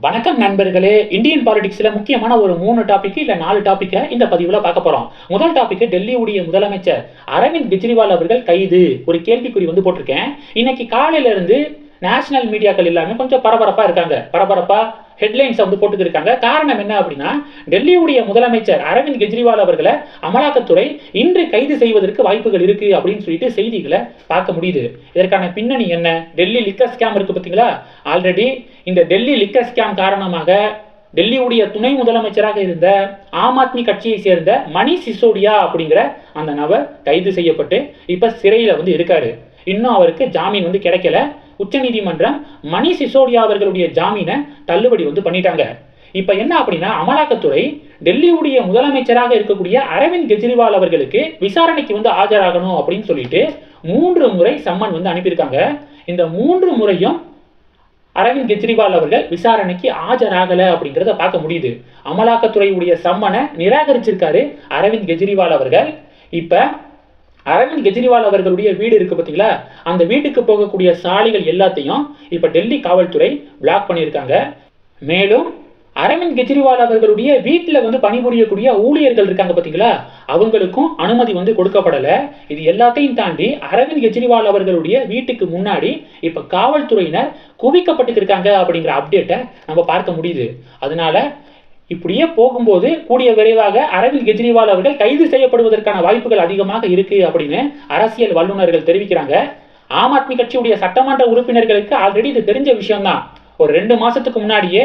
வணக்கம் நண்பர்களே. இந்தியன் பாலிடிக்ஸ்ல முக்கியமான ஒரு மூணு டாபிக் இல்ல நாலு டாப்பிக்கை இந்த பதிவுல பார்க்க போறோம். முதல் டாபிக் டெல்லியுடைய முதலமைச்சர் அரவிந்த் கெஜ்ரிவால் அவர்கள் கைது. ஒரு கேள்விக்குறி வந்து போட்டிருக்கேன். இன்னைக்கு காலையில இருந்து நேஷனல் மீடியாக்கள் எல்லாமே கொஞ்சம் பரபரப்பா இருக்காங்க. பரபரப்பா ஹெட்லைன்ஸ் வந்து போட்டுக்கிருக்காங்க. காரணம் என்ன அப்படின்னா டெல்லியுடைய முதலமைச்சர் அரவிந்த் கெஜ்ரிவால் அவர்களை அமலாக்கத்துறை இன்று கைது செய்வதற்கு வாய்ப்புகள் இருக்கு அப்படின்னு சொல்லிட்டு செய்திகளை பார்க்க முடியுது. இதற்கான பின்னணி என்ன? டெல்லி லிக்கர் ஸ்கேம் இருக்கு பார்த்தீங்களா? ஆல்ரெடி இந்த டெல்லி லிக்கர் ஸ்கேம் காரணமாக டெல்லியுடைய துணை முதலமைச்சராக இருந்த ஆம் ஆத்மி கட்சியை சேர்ந்த மணி சிசோடியா அப்படிங்கிற அந்த நபர் கைது செய்யப்பட்டு இப்ப சிறையில வந்து இருக்காரு. இன்னும் அவருக்கு ஜாமீன் வந்து கிடைக்கல. உச்சநீதிமன்றம் மணி சிசோடியா அவர்களுடைய ஜாமீனை தள்ளுபடி வந்து பண்ணிட்டாங்க. இப்ப என்ன அப்படின்னா அமலாக்கத்துறை டெல்லியுடைய முதலமைச்சராக இருக்கக்கூடிய அரவிந்த் கெஜ்ரிவால் அவர்களுக்கு விசாரணைக்கு வந்து ஆஜராகணும் அப்படின்னு சொல்லிட்டு மூன்று முறை சம்மன் வந்து அனுப்பியிருக்காங்க. இந்த மூன்று முறையும் அரவிந்த் கெஜ்ரிவால் அவர்கள் விசாரணைக்கு ஆஜராகல அப்படிங்கிறத பார்க்க முடியுது. அமலாக்கத்துறையுடைய சம்மனை நிராகரிச்சிருக்காரு அரவிந்த் கெஜ்ரிவால் அவர்கள். இப்ப அரவிந்த் கெஜ்ரிவால் அவர்களுடைய வீடு இருக்கு பார்த்தீங்களா அந்த வீட்டுக்கு போகக்கூடிய சாலைகள் எல்லாத்தையும் இப்ப டெல்லி காவல்துறை பிளாக் பண்ணியிருக்காங்க. மேலும் அரவிந்த் கெஜ்ரிவால் அவர்களுடைய வீட்டில் வந்து பணிபுரியக்கூடிய ஊழியர்கள் இருக்காங்க பார்த்தீங்களா அவங்களுக்கும் அனுமதி வந்து கொடுக்கப்படலை. இது எல்லாத்தையும் தாண்டி அரவிந்த் கெஜ்ரிவால் அவர்களுடைய வீட்டுக்கு முன்னாடி இப்போ காவல்துறையினர் குவிக்கப்பட்டு இருக்காங்க அப்படிங்கிற அப்டேட்டை நம்ம பார்க்க முடியுது. அதனால இப்படியே போகும்போது கூடிய விரைவாக அரவிந்த் கெஜ்ரிவால் அவர்கள் கைது செய்யப்படுவதற்கான வாய்ப்புகள் அதிகமாக இருக்கு அப்படின்னு அரசியல் வல்லுநர்கள் தெரிவிக்கிறாங்க. ஆம் ஆத்மி கட்சியுடைய சட்டமன்ற உறுப்பினர்களுக்கு ஆல்ரெடி இது தெரிஞ்ச விஷயம்தான். ஒரு ரெண்டு மாசத்துக்கு முன்னாடியே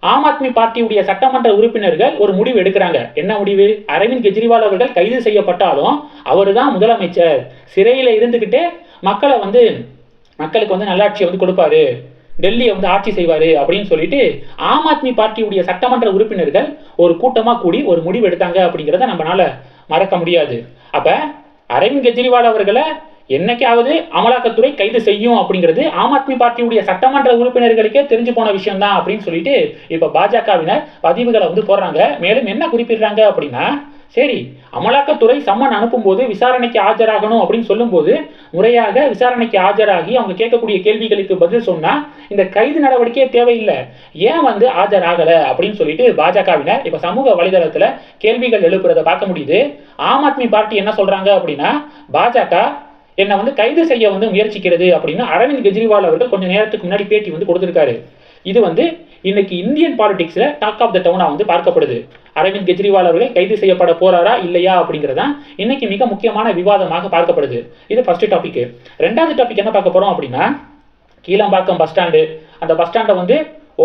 ஆம் ஆத்மி பார்ட்டியுடைய சட்டமன்ற உறுப்பினர்கள் ஒரு முடிவு எடுக்கிறாங்க. என்ன முடிவு? அரவிந்த் கெஜ்ரிவால் அவர்கள் கைது செய்யப்பட்டாலும் அவர் தான் முதலமைச்சர். சிறையில் இருந்துக்கிட்டே மக்களை வந்து மக்களுக்கு வந்து நல்லாட்சியை வந்து கொடுப்பாரு. டெல்லியை வந்து ஆட்சி செய்வார் அப்படின்னு சொல்லிட்டு ஆம் ஆத்மி பார்ட்டியுடைய சட்டமன்ற உறுப்பினர்கள் ஒரு கூட்டமாக கூடி ஒரு முடிவு எடுத்தாங்க அப்படிங்கிறத நம்மளால மறக்க முடியாது. அப்போ அரவிந்த் கெஜ்ரிவால் அவர்களை என்னைக்காவது அமலாக்கத்துறை கைது செய்யும் அப்படிங்கிறது ஆம் ஆத்மி பார்ட்டியுடைய சட்டமன்ற உறுப்பினர்களுக்கே தெரிஞ்சு போன விஷயம் தான் அப்படின்னு சொல்லிட்டு இப்போ பாஜகவினர் பதிவுகளை வந்து போடுறாங்க. மேலும் என்ன குறிப்பிடுறாங்க அப்படின்னா சரி அமலாக்கத்துறை சம்மன் அனுப்பும்போது விசாரணைக்கு ஆஜராகணும் அப்படின்னு சொல்லும்போது முறையாக விசாரணைக்கு ஆஜராகி அவங்க கேட்கக்கூடிய கேள்விகளுக்கு பதில் சொன்னா இந்த கைது நடவடிக்கையே தேவையில்லை. ஏன் வந்து ஆஜராகலை அப்படின்னு சொல்லிட்டு பாஜகவினர் இப்ப சமூக வலைதளத்துல கேள்விகள் எழுப்புறதை பார்க்க முடியுது. ஆம் ஆத்மி பார்ட்டி என்ன சொல்றாங்க அப்படின்னா பாஜக என்னை வந்து கைது செய்ய வந்து முயற்சிக்கிறது அப்படின்னு அரவிந்த் கெஜ்ரிவால் அவர்கள் கொஞ்சம் நேரத்துக்கு முன்னாடி பேட்டி வந்து கொடுத்திருக்காரு. இது வந்து இன்னைக்கு இந்தியன் பாலிடிக்ஸ்ல டாக் ஆஃப் த டவுனா வந்து பார்க்கப்படுது. அரவிந்த் கெஜ்ரிவால் அவர்கள் கைது செய்யப்பட போறாரா இல்லையா அப்படிங்கிறதான் இன்னைக்கு மிக முக்கியமான விவாதமாக பார்க்கப்படுது. இது ஃபர்ஸ்ட் டாபிக் ரெண்டாவது டாபிக் என்ன பார்க்க போறோம் அப்படின்னா கீழம்பாக்கம் பஸ் ஸ்டாண்டு அந்த பஸ் ஸ்டாண்டை வந்து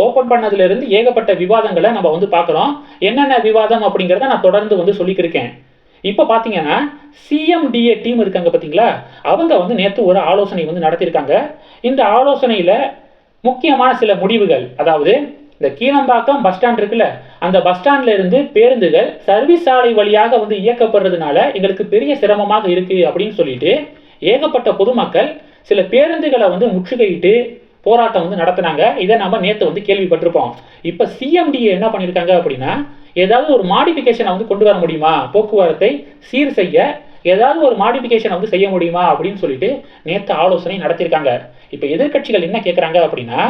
ஓப்பன் பண்ணதுல இருந்து ஏகப்பட்ட விவாதங்களை நம்ம வந்து பார்க்குறோம். என்னென்ன விவாதம் அப்படிங்கிறத நான் தொடர்ந்து வந்து சொல்லிக்கிருக்கேன். இப்போ பார்த்தீங்கன்னா சிஎம்டிஏ டீம் இருக்காங்க பார்த்தீங்களா அவங்க வந்து நேற்று ஒரு ஆலோசனை வந்து நடத்தியிருக்காங்க. இந்த ஆலோசனையில் முக்கியமான சில முடிவுகள் அதாவது இந்த கீழம்பாக்கம் பஸ் ஸ்டாண்ட் இருக்குல்ல அந்த பஸ் ஸ்டாண்ட்ல இருந்து பேருந்துகள் சர்வீஸ் சாலை வழியாக வந்து இயக்கப்படுறதுனால எங்களுக்கு பெரிய சிரமமாக இருக்கு அப்படின்னு சொல்லிட்டு ஏகப்பட்ட பொதுமக்கள் சில பேருந்துகளை வந்து முற்றுகையிட்டு போராட்டம் வந்து நடத்தினாங்க. இதை நம்ம நேற்று வந்து கேள்விப்பட்டிருப்போம். இப்போ சிஎம்டிஏ என்ன பண்ணியிருக்காங்க அப்படின்னா ஏதாவது ஒரு மாடிஃபிகேஷனை வந்து கொண்டு வர முடியுமா? போக்குவரத்தை சீர் செய்ய ஏதாவது ஒரு மாடிஃபிகேஷனை வந்து செய்ய முடியுமா? அப்படின்னு சொல்லிட்டு நேற்று ஆலோசனை நடத்தியிருக்காங்க இப்போ எதிர்க்கட்சிகள் என்ன கேட்குறாங்க அப்படின்னா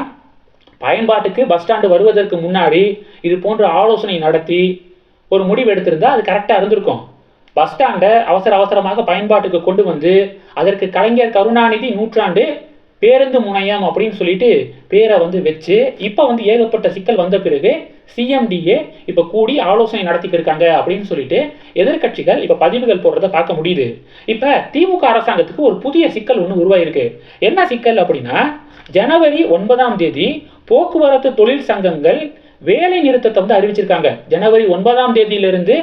பயன்பாட்டுக்கு பஸ் ஸ்டாண்டு வருவதற்கு முன்னாடி இது போன்ற ஆலோசனை நடத்தி ஒரு முடிவு எடுத்திருந்தா அது கரெக்டாக இருந்திருக்கும். பஸ் ஸ்டாண்டை அவசர அவசரமாக பயன்பாட்டுக்கு கொண்டு வந்து அதற்கு கலைஞர் கருணாநிதி நூற்றாண்டு பேருந்து முனையம் அப்படின்னு சொல்லிட்டு பேரை வந்து வச்சு இப்போ வந்து ஏகப்பட்ட சிக்கல் வந்த பிறகு சிஎம்டிஏ இப்போ கூடி ஆலோசனை நடத்திட்டு இருக்காங்க அப்படின்னு சொல்லிட்டு எதிர்க்கட்சிகள் இப்போ பதிவுகள் போடுறத பார்க்க முடியுது. இப்போ திமுக அரசாங்கத்துக்கு ஒரு புதிய சிக்கல் ஒன்று உருவாயிருக்கு. என்ன சிக்கல் அப்படின்னா ஜனவரி ஒன்பதாம் தேதி போக்குவரத்து தொழில் சங்கங்கள் வேலை நிறுத்தத்தை வந்து அறிவிச்சிருக்காங்க. ஜனவரி ஒன்பதாம் தேதியிலிருந்து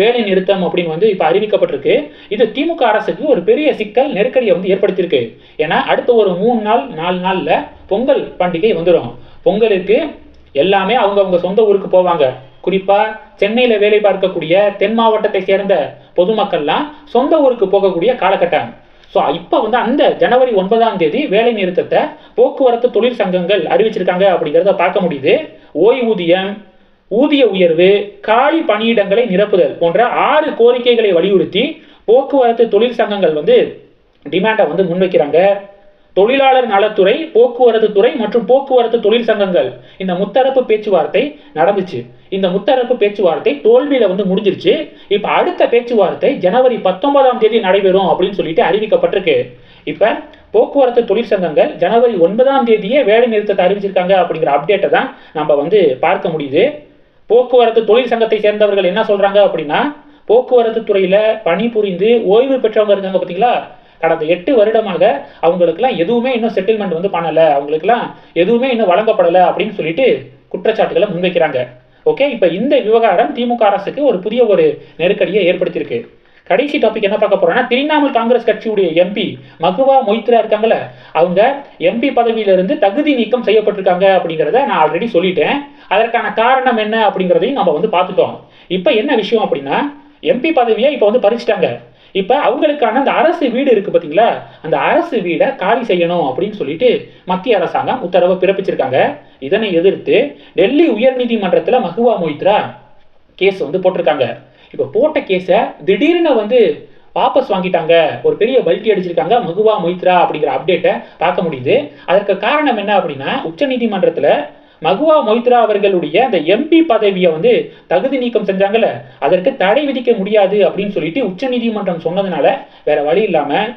வேலை நிறுத்தம் அப்படின்னு வந்து இப்போ அறிவிக்கப்பட்டிருக்கு. இது திமுக அரசுக்கு ஒரு பெரிய சிக்கல் நெருக்கடியை வந்து ஏற்படுத்தியிருக்கு. ஏன்னா அடுத்த ஒரு மூணு நாள் நாலு நாளில் பொங்கல் பண்டிகை வந்துடும் பொங்கலுக்கு எல்லாமே அவங்கவுங்க சொந்த ஊருக்கு போவாங்க. குறிப்பாக சென்னையில் வேலை பார்க்கக்கூடிய தென் மாவட்டத்தை சேர்ந்த பொதுமக்கள்லாம் சொந்த ஊருக்கு போகக்கூடிய காலகட்டம். ஸோ இப்போ வந்து அந்த ஜனவரி ஒன்பதாம் தேதி வேலை நிறுத்தத்தை போக்குவரத்து தொழிற்சங்கங்கள் அறிவிச்சிருக்காங்க அப்படிங்கிறத பார்க்க முடியுது. ஓய்வூதியம் ஊதிய உயர்வு காலி பணியிடங்களை நிரப்புதல் போன்ற ஆறு கோரிக்கைகளை வலியுறுத்தி போக்குவரத்து தொழிற்சங்கங்கள் வந்து டிமாண்டை வந்து முன்வைக்கிறாங்க. தொழிலாளர் நலத்துறை போக்குவரத்து துறை மற்றும் போக்குவரத்து தொழில் சங்கங்கள். இந்த முத்தரப்பு பேச்சுவார்த்தை நடந்துச்சு. இந்த முத்தரப்பு பேச்சுவார்த்தை தோல்வியில வந்து முடிஞ்சிருச்சு. இப்ப அடுத்த பேச்சுவார்த்தை ஜனவரி பத்தொன்பதாம் தேதி நடைபெறும் அப்படின்னு சொல்லிட்டு அறிவிக்கப்பட்டிருக்கு. இப்ப போக்குவரத்து தொழிற்சங்கங்கள் ஜனவரி ஒன்பதாம் தேதியே வேலை நிறுத்தத்தை அறிவிச்சிருக்காங்க அப்படிங்கிற அப்டேட்டை தான் நம்ம வந்து பார்க்க முடியுது. போக்குவரத்து தொழிற்சங்கத்தை சேர்ந்தவர்கள் என்ன சொல்றாங்க அப்படின்னா போக்குவரத்து துறையில பணிபுரிந்து ஓய்வு பெற்றவங்க இருக்காங்க பார்த்தீங்களா கடந்த எட்டு வருடமாக அவங்களுக்குலாம் எதுவுமே இன்னும் செட்டில்மெண்ட் வந்து பண்ணலை. அவங்களுக்குலாம் எதுவுமே இன்னும் வழங்கப்படலை அப்படின்னு சொல்லிட்டு குற்றச்சாட்டுகளை முன்வைக்கிறாங்க. ஓகே இப்போ இந்த விவகாரம் திமுக அரசுக்கு ஒரு புதிய ஒரு நெருக்கடியை ஏற்படுத்தியிருக்கு. கடைசி டாபிக் என்ன பார்க்க போறோம்னா திரிணாமுல் காங்கிரஸ் கட்சியுடைய எம்பி மகுவா மொய்த்ரா இருக்காங்கல்ல அவங்க எம்பி பதவியிலிருந்து தகுதி நீக்கம் செய்யப்பட்டிருக்காங்க அப்படிங்கிறத நான் ஆல்ரெடி சொல்லிட்டேன். அதற்கான காரணம் என்ன அப்படிங்கிறதையும் நம்ம வந்து பார்த்துட்டோம். இப்போ என்ன விஷயம் அப்படின்னா எம்பி பதவியை இப்போ வந்து பறிச்சிட்டாங்க. இப்போ அவங்களுக்கான அந்த அரசு வீடு இருக்கு பார்த்தீங்களா அந்த அரசு வீடை காலி செய்யணும் அப்படின்னு சொல்லிட்டு மத்திய அரசாங்கம் உத்தரவை பிறப்பிச்சிருக்காங்க. இதனை எதிர்த்து டெல்லி உயர்நீதிமன்றத்தில் மகுவா மொய்த்ரா கேஸ் வந்து போட்டிருக்காங்க. இப்போ போட்ட கேஸை திடீர்னு வந்து வாபஸ் வாங்கிட்டாங்க. ஒரு பெரிய பல்ட்டி அடிச்சிருக்காங்க மகுவா மொய்த்ரா அப்படிங்கிற அப்டேட்டை பார்க்க முடியுது. அதற்கு காரணம் என்ன அப்படின்னா உச்சநீதிமன்றத்தில் மகுவா மொய்த்ரா அவர்களுடைய அந்த எம்பி பதவியை வந்து தகுதி நீக்கம் செஞ்சாங்கல்ல அதற்கு தடை விதிக்க முடியாது அப்படின்னு சொல்லிட்டு உச்சநீதிமன்றம் சொன்னதுனால வேற வழி இல்லாமல்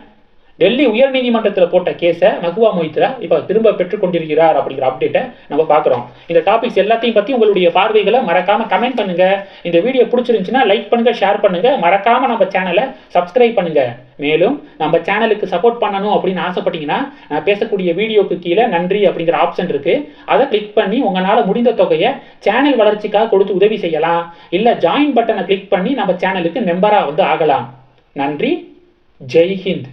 டெல்லி உயர்நீதிமன்றத்தில் போட்ட கேஸை மகுவா மொய்த்ரா இப்போ திரும்ப பெற்றுக்கொண்டிருக்கிறார் அப்படிங்கிற அப்டேட்டை நம்ம பார்க்குறோம். இந்த டாபிக்ஸ் எல்லாத்தையும் பற்றி உங்களுடைய பார்வைகளை மறக்காம கமெண்ட் பண்ணுங்க. இந்த வீடியோ பிடிச்சிருந்துச்சுன்னா லைக் பண்ணுங்க ஷேர் பண்ணுங்க. மறக்காம நம்ம சேனலை சப்ஸ்கிரைப் பண்ணுங்க. மேலும் நம்ம சேனலுக்கு சப்போர்ட் பண்ணணும் அப்படின்னு ஆசைப்பட்டீங்கன்னா நான் பேசக்கூடிய வீடியோக்கு கீழே நன்றி அப்படிங்கிற ஆப்ஷன் இருக்கு. அதை கிளிக் பண்ணி உங்களால் முடிந்த தொகையை சேனல் வளர்ச்சிக்காக கொடுத்து உதவி செய்யலாம். இல்லை ஜாயின் பட்டனை கிளிக் பண்ணி நம்ம சேனலுக்கு மெம்பராக வந்து ஆகலாம். நன்றி. ஜெய்ஹிந்த்